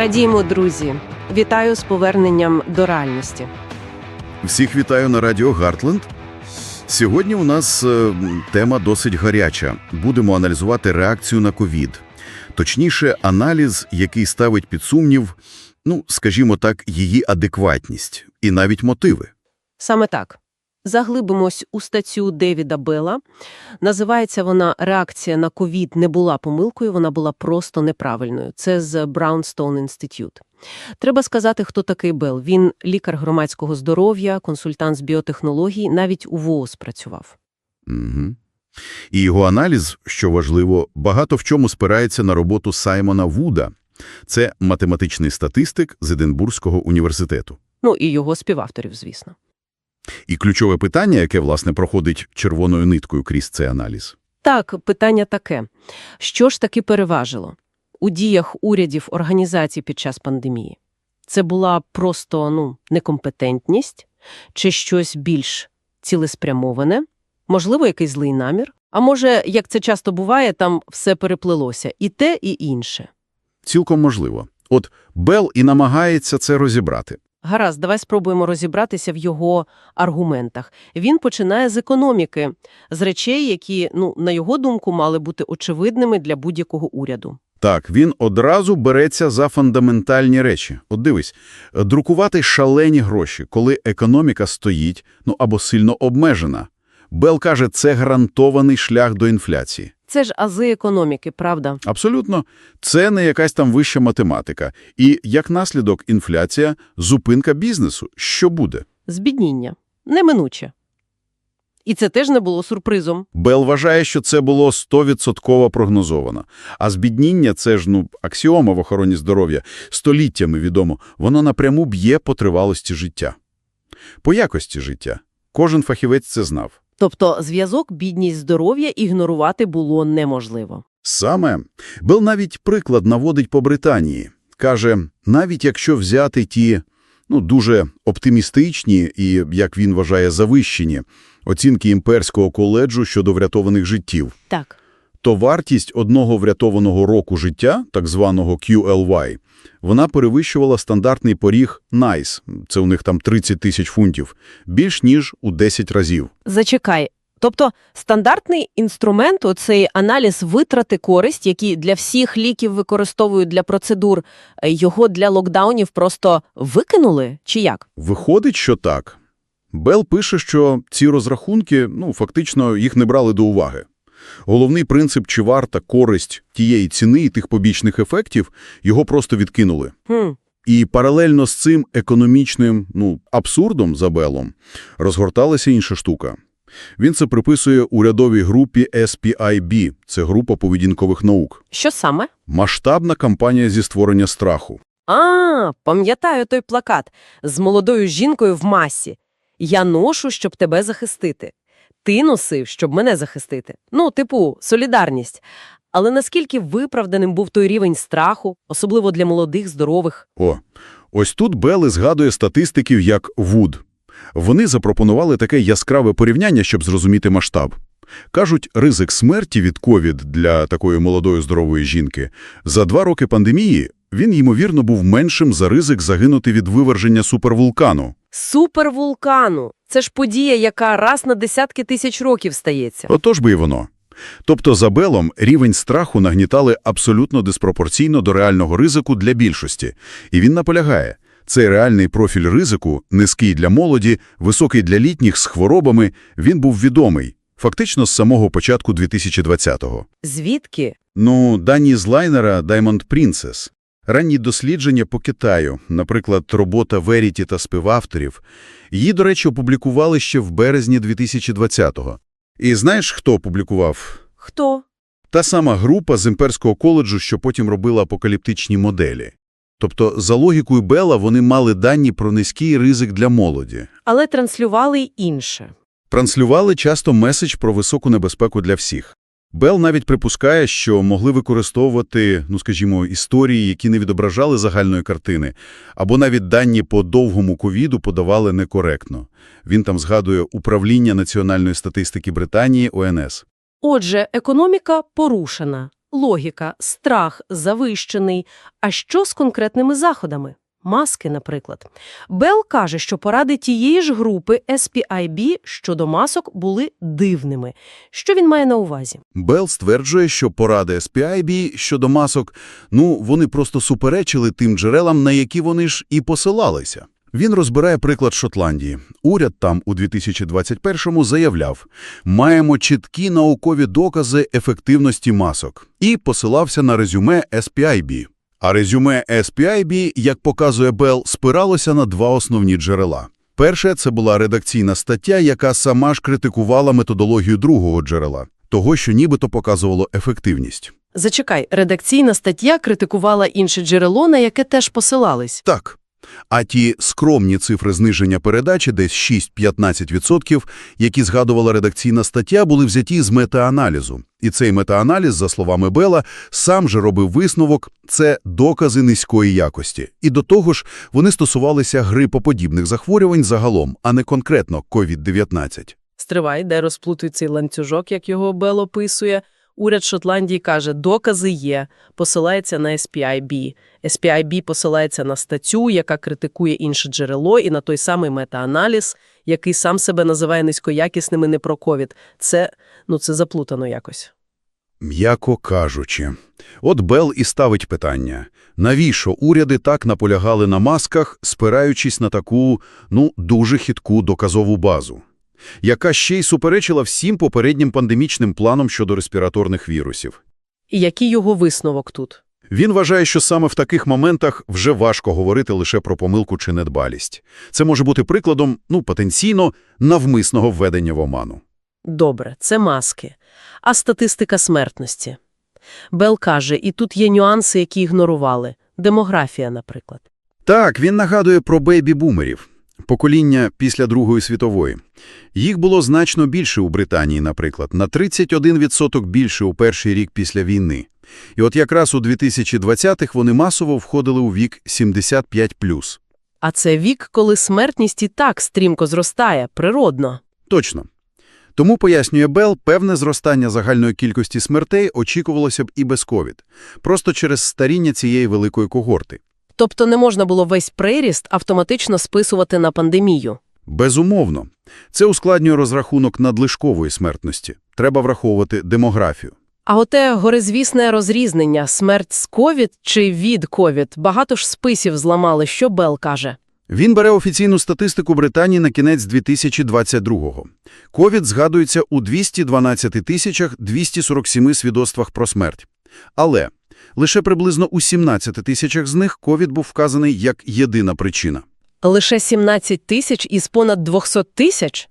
Радіємо, друзі! Вітаю з поверненням до реальності. Всіх вітаю на радіо Гартленд. Сьогодні у нас е, тема досить гаряча. Будемо аналізувати реакцію на ковід. Точніше, аналіз, який ставить під сумнів, ну, скажімо так, її адекватність і навіть мотиви. Саме так. Заглибимось у статтю Девіда Белла. Називається вона «Реакція на ковід не була помилкою, вона була просто неправильною». Це з Brownstone Institute. Треба сказати, хто такий Белл. Він лікар громадського здоров'я, консультант з біотехнологій, навіть у ВООЗ працював. Угу. І його аналіз, що важливо, багато в чому спирається на роботу Саймона Вуда. Це математичний статистик з Единбурзького університету. Ну, і його співавторів, звісно. І ключове питання, яке, власне, проходить червоною ниткою крізь цей аналіз. Так, питання таке. Що ж таки переважило у діях урядів організацій під час пандемії? Це була просто, ну, некомпетентність чи щось більш цілеспрямоване? Можливо, якийсь злий намір? А може, як це часто буває, там все переплелося і те, і інше. Цілком можливо. От Белл і намагається це розібрати. Гаразд, давай спробуємо розібратися в його аргументах. Він починає з економіки, з речей, які, ну, на його думку, мали бути очевидними для будь-якого уряду. Так, він одразу береться за фундаментальні речі. От дивись, друкувати шалені гроші, коли економіка стоїть, ну або сильно обмежена. Белл каже, це гарантований шлях до інфляції. Це ж ази економіки, правда? Абсолютно. Це не якась там вища математика. І, як наслідок, інфляція – зупинка бізнесу. Що буде? Збідніння. Неминуче. І це теж не було сюрпризом. Белл вважає, що це було 100% прогнозовано. А збідніння – це ж, ну, аксіома в охороні здоров'я, століттями відомо, воно напряму б'є по тривалості життя. По якості життя. Кожен фахівець це знав. Тобто зв'язок бідність здоров'я ігнорувати було неможливо. Саме. Бел навіть приклад наводить по Британії. Каже, навіть якщо взяти ті, ну, дуже оптимістичні і, як він вважає, завищені оцінки імперського коледжу щодо врятованих життів, Так. То вартість одного врятованого року життя, так званого QLY, вона перевищувала стандартний поріг NICE, це у них там 30 тисяч фунтів, більш ніж у 10 разів. Зачекай. Тобто стандартний інструмент – цей аналіз витрати користь, які для всіх ліків використовують для процедур, його для локдаунів просто викинули? Чи як? Виходить, що так. Белл пише, що ці розрахунки, ну, фактично, їх не брали до уваги. Головний принцип, чи варта користь тієї ціни і тих побічних ефектів, його просто відкинули. Хм. І паралельно з цим економічним, ну, абсурдом за Беллом розгорталася інша штука. Він це приписує урядовій групі SPIB, це група поведінкових наук. Що саме? Масштабна кампанія зі створення страху. А, пам'ятаю той плакат з молодою жінкою в масі. Я ношу, щоб тебе захистити. Ти носив, щоб мене захистити. Ну, типу, солідарність. Але наскільки виправданим був той рівень страху, особливо для молодих, здорових? О, ось тут Белли згадує статистиків як Вуд. Вони запропонували таке яскраве порівняння, щоб зрозуміти масштаб. Кажуть, ризик смерті від ковід для такої молодої здорової жінки за два роки пандемії він, ймовірно, був меншим за ризик загинути від виверження супервулкану. Супервулкану! Це ж подія, яка раз на десятки тисяч років стається. Отож би і воно. Тобто за Белом рівень страху нагнітали абсолютно диспропорційно до реального ризику для більшості. І він наполягає, цей реальний профіль ризику, низький для молоді, високий для літніх з хворобами, він був відомий, фактично з самого початку 2020-го. Звідки? Ну, дані з лайнера Diamond Princess. Ранні дослідження по Китаю, наприклад, робота Verity та співавторів, її, до речі, опублікували ще в березні 2020-го. І знаєш, хто опублікував? Хто? Та сама група з імперського коледжу, що потім робила апокаліптичні моделі. Тобто, за логікою Белла, вони мали дані про низький ризик для молоді. Але транслювали й інше. Транслювали часто меседж про високу небезпеку для всіх. Белл навіть припускає, що могли використовувати, ну скажімо, історії, які не відображали загальної картини, або навіть дані по довгому ковіду подавали некоректно. Він там згадує Управління національної статистики Британії ОНС. Отже, економіка порушена, Логіка, страх, завищений. А що з конкретними заходами? Маски, наприклад. Белл каже, що поради тієї ж групи SPIB щодо масок були дивними. Що він має на увазі? Белл стверджує, що поради SPIB щодо масок, ну, вони просто суперечили тим джерелам, на які вони ж і посилалися. Він розбирає приклад Шотландії. Уряд там у 2021-му заявляв, маємо чіткі наукові докази ефективності масок і посилався на резюме SPIB. А резюме SPIB, як показує Белл, спиралося на два основні джерела. Перше – це була редакційна стаття, яка сама ж критикувала методологію другого джерела, того, що нібито показувало ефективність. Зачекай, редакційна стаття критикувала інше джерело, на яке теж посилались. Так. А ті скромні цифри зниження передачі, десь 6-15%, які згадувала редакційна стаття, були взяті з метааналізу. І цей метааналіз, за словами Бела, сам же робив висновок – це докази низької якості. І до того ж, вони стосувалися грипоподібних захворювань загалом, а не конкретно COVID-19. Стривай, де розплутують цей ланцюжок, як його Белл описує. Уряд Шотландії каже, докази є, посилається на SPIB. SPIB посилається на статтю, яка критикує інше джерело, і на той самий метааналіз, який сам себе називає низькоякісним і не про ковід. Це, ну, це заплутано якось. М'яко кажучи. От Белл і ставить питання. Навіщо уряди так наполягали на масках, спираючись на таку, ну, дуже хитку доказову базу? Яка ще й суперечила всім попереднім пандемічним планам щодо респіраторних вірусів. І який його висновок тут? Він вважає, що саме в таких моментах вже важко говорити лише про помилку чи недбалість. Це може бути прикладом, ну, потенційно, навмисного введення в оману. Добре, це маски. А статистика смертності? Белл каже, і тут є нюанси, які ігнорували. Демографія, наприклад. Так, він нагадує про бейбі-бумерів. Покоління після Другої світової. Їх було значно більше у Британії, наприклад, на 31% більше у перший рік після війни. І от якраз у 2020-х вони масово входили у вік 75+. А це вік, коли смертність і так стрімко зростає, природно. Точно. Тому, пояснює Белл, певне зростання загальної кількості смертей очікувалося б і без ковід, просто через старіння цієї великої когорти. Тобто не можна було весь приріст автоматично списувати на пандемію. Безумовно. Це ускладнює розрахунок надлишкової смертності. Треба враховувати демографію. А оте горизвісне розрізнення – смерть з ковід чи від ковід – багато ж списів зламали, що Белл каже. Він бере офіційну статистику Британії на кінець 2022-го. Ковід згадується у 212 тисячах 247 свідоцтвах про смерть. Але лише приблизно у 17 тисячах з них ковід був вказаний як єдина причина. Лише 17 тисяч із понад 200 тисяч?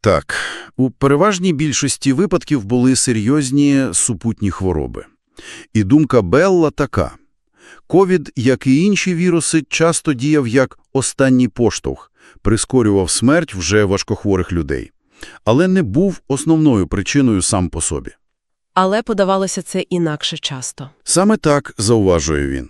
Так, у переважній більшості випадків були серйозні супутні хвороби. І думка Белла така. Ковід, як і інші віруси, часто діяв як останній поштовх, прискорював смерть вже важкохворих людей. Але не був основною причиною сам по собі. Але подавалося це інакше часто. Саме так зауважує він.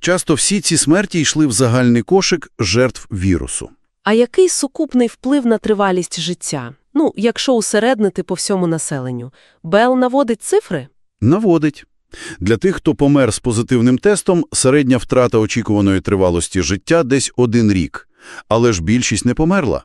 Часто всі ці смерті йшли в загальний кошик жертв вірусу. А який сукупний вплив на тривалість життя? Ну, якщо усереднити по всьому населенню. Белл наводить цифри? Наводить. Для тих, хто помер з позитивним тестом, середня втрата очікуваної тривалості життя десь один рік. Але ж більшість не померла.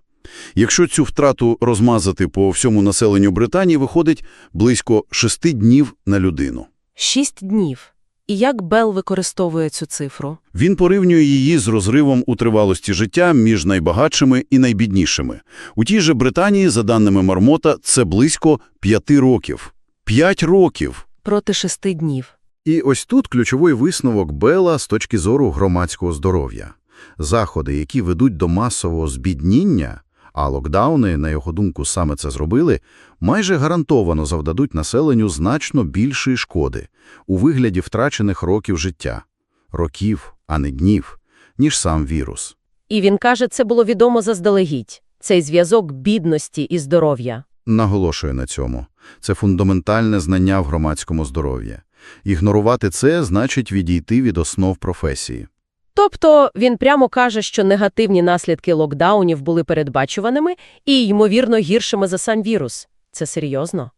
Якщо цю втрату розмазати по всьому населенню Британії, виходить близько шести днів на людину. Шість днів. І як Белл використовує цю цифру? Він порівнює її з розривом у тривалості життя між найбагатшими і найбіднішими. У тій же Британії, за даними Мармота, це близько п'яти років. П'ять років! Проти шести днів. І ось тут ключовий висновок Белла з точки зору громадського здоров'я. Заходи, які ведуть до масового збідніння, а локдауни, на його думку, саме це зробили, майже гарантовано завдадуть населенню значно більшої шкоди у вигляді втрачених років життя. Років, а не днів, ніж сам вірус. І він каже, це було відомо заздалегідь. Цей зв'язок бідності і здоров'я. Наголошує на цьому. Це фундаментальне знання в громадському здоров'ї. Ігнорувати це значить відійти від основ професії. Тобто він прямо каже, що негативні наслідки локдаунів були передбачуваними і, ймовірно, гіршими за сам вірус. Це серйозно?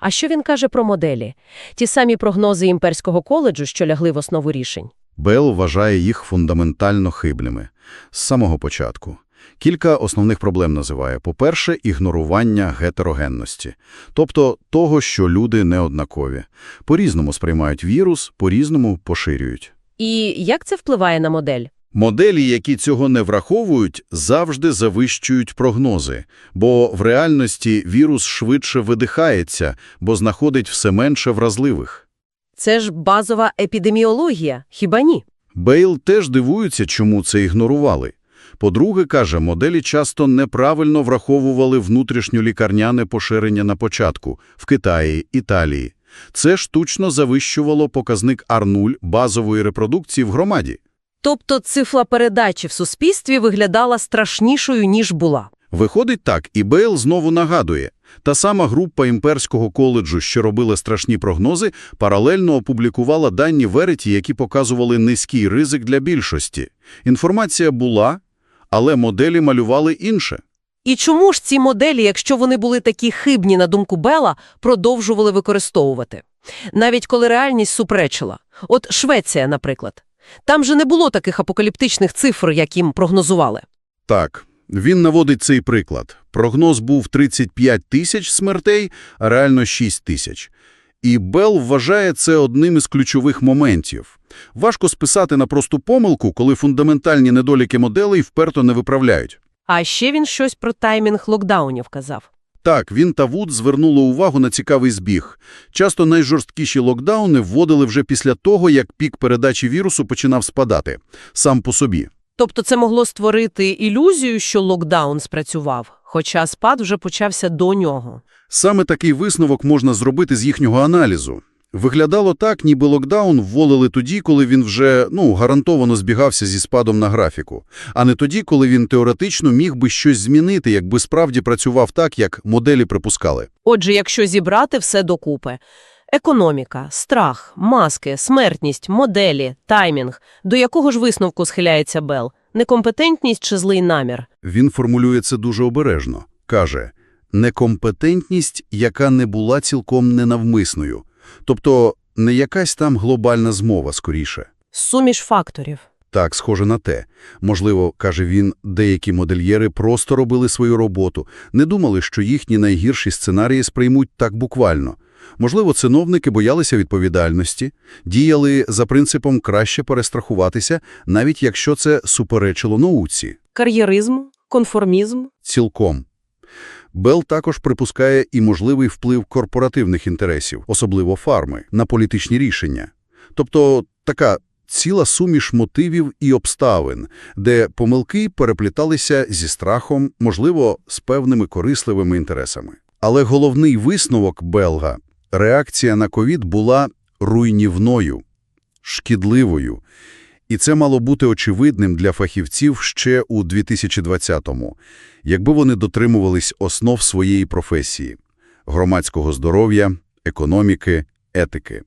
А що він каже про моделі? Ті самі прогнози імперського коледжу, що лягли в основу рішень? Белл вважає їх фундаментально хибними. З самого початку. Кілька основних проблем називає. По-перше, ігнорування гетерогенності. Тобто того, що люди неоднакові. По-різному сприймають вірус, по-різному поширюють. І як це впливає на модель? Моделі, які цього не враховують, завжди завищують прогнози, бо в реальності вірус швидше видихається, бо знаходить все менше вразливих. Це ж базова епідеміологія, хіба ні? Бейл теж дивується, чому це ігнорували. По-друге, каже, моделі часто неправильно враховували внутрішньолікарняне поширення на початку – в Китаї, Італії. Це штучно завищувало показник R0 базової репродукції в громаді. Тобто цифра передачі в суспільстві виглядала страшнішою, ніж була. Виходить так, і Бейл знову нагадує. Та сама група імперського коледжу, що робила страшні прогнози, паралельно опублікувала дані Вереті, які показували низький ризик для більшості. Інформація була, але моделі малювали інше. І чому ж ці моделі, якщо вони були такі хибні, на думку Бела, продовжували використовувати? Навіть коли реальність суперечила. От Швеція, наприклад. Там же не було таких апокаліптичних цифр, як їм прогнозували. Так, він наводить цей приклад. Прогноз був 35 тисяч смертей, а реально 6 тисяч. І Белл вважає це одним із ключових моментів. Важко списати на просту помилку, коли фундаментальні недоліки моделей вперто не виправляють. А ще він щось про таймінг локдаунів казав. Так, він та Вуд звернули увагу на цікавий збіг. Часто найжорсткіші локдауни вводили вже після того, як пік передачі вірусу починав спадати. Сам по собі. Тобто це могло створити ілюзію, що локдаун спрацював, хоча спад вже почався до нього. Саме такий висновок можна зробити з їхнього аналізу. Виглядало так, ніби локдаун вволили тоді, коли він вже, ну, гарантовано збігався зі спадом на графіку, а не тоді, коли він теоретично міг би щось змінити, якби справді працював так, як моделі припускали. Отже, якщо зібрати все докупи – економіка, страх, маски, смертність, моделі, таймінг – до якого ж висновку схиляється Бел? Некомпетентність чи злий намір? Він формулює це дуже обережно. Каже, некомпетентність, яка не була цілком ненавмисною. Тобто не якась там глобальна змова, скоріше. Суміш факторів. Так, схоже на те. Можливо, каже він, деякі модельєри просто робили свою роботу, не думали, що їхні найгірші сценарії сприймуть так буквально. Можливо, чиновники боялися відповідальності, діяли за принципом краще перестрахуватися, навіть якщо це суперечило науці. Кар'єризм, конформізм. Цілком. Белл також припускає і можливий вплив корпоративних інтересів, особливо фарми, на політичні рішення. Тобто така ціла суміш мотивів і обставин, де помилки перепліталися зі страхом, можливо, з певними корисливими інтересами. Але головний висновок Белга – реакція на ковід була руйнівною, шкідливою. І це мало бути очевидним для фахівців ще у 2020-му, якби вони дотримувались основ своєї професії – громадського здоров'я, економіки, етики.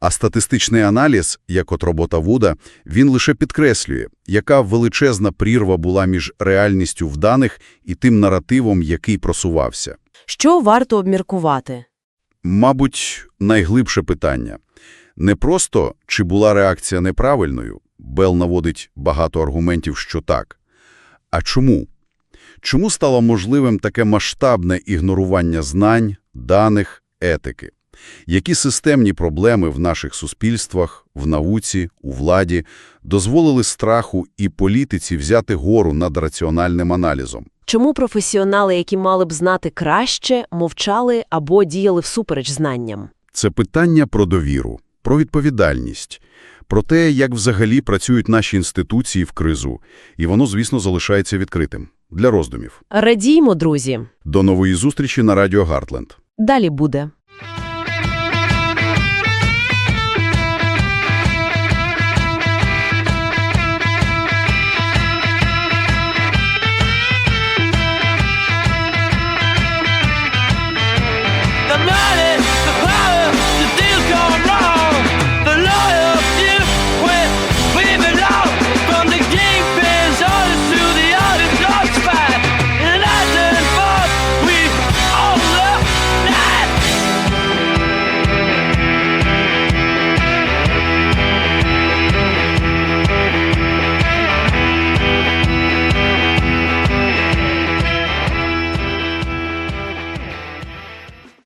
А статистичний аналіз, як от робота Вуда, він лише підкреслює, яка величезна прірва була між реальністю в даних і тим наративом, який просувався. Що варто обміркувати? Мабуть, найглибше питання. Не просто, чи була реакція неправильною, Белл наводить багато аргументів, що так. А чому? Чому стало можливим таке масштабне ігнорування знань, даних, етики? Які системні проблеми в наших суспільствах, в науці, у владі дозволили страху і політиці взяти гору над раціональним аналізом? Чому професіонали, які мали б знати краще, мовчали або діяли всупереч знанням? Це питання про довіру, про відповідальність, про те, як взагалі працюють наші інституції в кризу, і воно, звісно, залишається відкритим для роздумів. Радіймо, друзі. До нової зустрічі на Радіо Гартленд. Далі буде.